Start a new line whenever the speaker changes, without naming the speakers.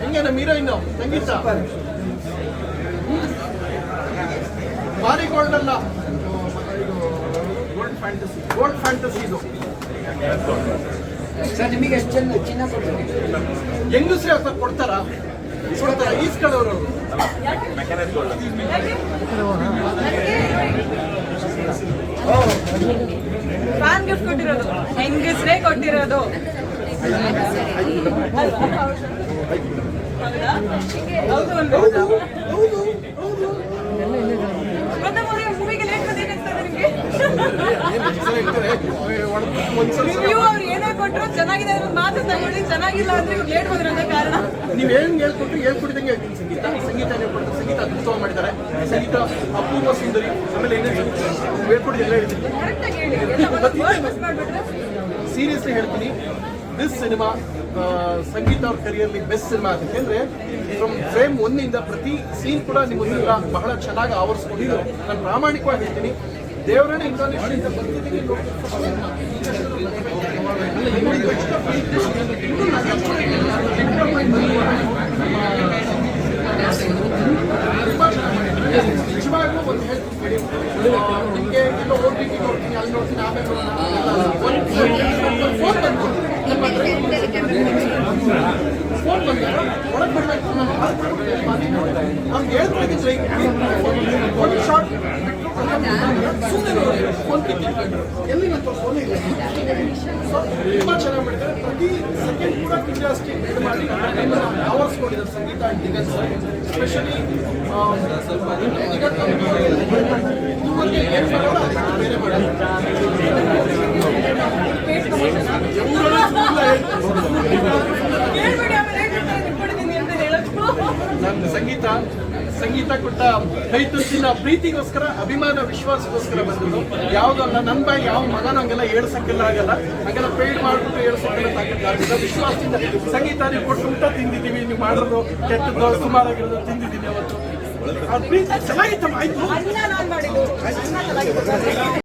ಹೆಂಗೆ ನಮ್ಮ ಹೀರೋಯಿನ್ ಸಂಗೀತ ಭಾರಿ ಗೋಲ್ಡ್ ಅಲ್ಲ. ಗೋಲ್ಡ್ ಫ್ಯಾಂಟಸಿ ಗೋಲ್ಡ್ ಫ್ಯಾಂಟಸಿ ಇದು.
ಸರ್ ನಿಮಗೆ ಎಷ್ಟು ಚೆನ್ನ ಚಿನ್ನ ಕೊಡ್ತೀನಿ
ಹೆಂಗಸ್ರೆ ಅಂತ ಕೊಡ್ತಾರ ಕೊಡ್ತಾರ?
ಫ್ಯಾನ್ ಗಿಫ್ಟ್ ಕೊಟ್ಟಿರೋದು ಹೆಂಗಸ್ರೇ ಕೊಟ್ಟಿರೋದು ಮೂವಿಗೆ ಲೇಟ್ ಬಂದಿದೆ ನಿಮ್ಗೆ ಕೊಟ್ಟರು ಚೆನ್ನಾಗಿದೆ ಅನ್ನೋ ಮಾತು ತಗೊಳ್ಳಿ ಚೆನ್ನಾಗಿಲ್ಲ ಅಂದ್ರೆ ಇವ್ರು ಲೇಟ್ ಬಂದಿರೋದೇ ಕಾರಣ.
ನೀವ್ ಏನ್ ಹೇಳ್ಕೊಟ್ರು ಹೇಳ್ಕೊಟ್ಟಿದಂಗೆ ಹೇಳ್ತೀನಿ. ಸಂಗೀತ ಸಂಗೀತ ಹೇಳ್ಕೊಡ್ತಾರೆ ಸಂಗೀತ ಅದ್ಭುತವಾಗಿ ಮಾಡಿದ್ದಾರೆ. ಸಂಗೀತ ಅಪೂರ್ವ ಸುಂದರಿ. ಆಮೇಲೆ ಏನೇನು ಹೇಳ್ಕೊಡಿ ಎಲ್ಲ ಹೇಳ್ತೀನಿ.
ಕರೆಕ್ಟ್ ಹೇಳಿ. ಎಲ್ಲ ಒಂದು word miss ಮಾಡ್ಬಿಟ್ರೆ.
ಸೀರಿಯಸ್ಲಿ ಹೇಳ್ತೀನಿ. ದಿಸ್ ಸಿನಿಮಾ ಸಂಗೀತ ಅವ್ರ ಕರಿಯರ್ಲಿ ಬೆಸ್ಟ್ ಸಿನಿಮಾ ಯಾಕೆಂದ್ರೆ ಫ್ರಮ್ ಫ್ರೇಮ್ ಒಂದಿಂದ ಪ್ರತಿ ಸೀನ್ ಕೂಡ ನಿಮ್ಮನ್ನೆಲ್ಲ ಬಹಳ ಚೆನ್ನಾಗಿ ಆವರಿಸ್ಕೊಂಡಿದ್ದಾರೆ. ನಾನು ಪ್ರಾಮಾಣಿಕವಾಗಿ ಹೇಳ್ತೀನಿ. ದೇವರನ್ನ ಬಂದಿದ್ದೀನಿ ನಿಜವಾಗ್ಲೂ ಒಂದು ಹೇಳ್ತೀನಿ ನಿಮಗೆ ಎಲ್ಲ ಓದ್ಬಿಟ್ಟು ನೋಡ್ತೀನಿ ಅಲ್ಲಿ ನೋಡ್ತೀನಿ ಆಮೇಲೆ ಫೋನ್ ಬಂತು ಫೋನ್ ಬಂದು ಒಳಗೆ ಬರ್ಬೇಕು ನಾನು ಅವ್ನು ಹೇಳ್ಬೇಕಿದ್ರೆ ಒಂದು ಶಾರ್ಟ್ ಸುಮ್ಮನೆ ಫೋನ್ ಕಿತ್ತಿಟ್ಕೊಂಡು ಎಲ್ಲಿ ನನ್ನ ಫೋನ್ ಇಲ್ಲ? ತುಂಬಾ ಚೆನ್ನಾಗಿ ಮಾಡಿದ್ದಾರೆ ಪ್ರತಿ ಸೆಕೆಂಡ್ ಕೂಡ ಕ್ಯೂರಿಯಾಸಿಟಿ ಇದು ಮಾಡಿ ಆವರಿಸ್ಕೊಂಡಿದ್ದಾರೆ ಸಂಗೀತ ಅಂಡ್ ಸ್ವಲ್ಪ ಸ್ಪೆಷಲಿ ದಿಗಂತ್ ಸಂಗೀತ ಕೊಟ್ಟ ತುತ್ತಿನ ಪ್ರೀತಿಗೋಸ್ಕರ, ಅಭಿಮಾನ ವಿಶ್ವಾಸಗೋಸ್ಕರ ಬಂದಿದ್ದು. ಯಾವುದಲ್ಲ ನನ್ನ ಬಾಯಿ ಯಾವ ಮಗನ ಹಂಗೆಲ್ಲ ಏಳ್ಸಕ್ಕೆಲ್ಲ ಆಗಲ್ಲ. ಹಂಗೆಲ್ಲ ಪೇಡ್ ಮಾಡ್ಬಿಟ್ಟು ಏಳ್ಸಕ್ಕೆಲ್ಲ ತಾಕತ್ತಾಗಿಲ್ಲ ವಿಶ್ವಾಸದಿಂದ ಸಂಗೀತ ನೀವು ಕೊಟ್ಟು ಊಟ ತಿಂದಿದ್ದೀವಿ, ನೀವು ಮಾಡೋದು ಕೆಟ್ಟದ್ದು, ಸುಮಾರಾಗಿರೋದು ತಿಂದಿದ್ದೀನಿ ಅವತ್ತು. ಪ್ರೀತಿ ಚೆನ್ನಾಗಿತ್ತಮ್ಮ, ಆಯ್ತು?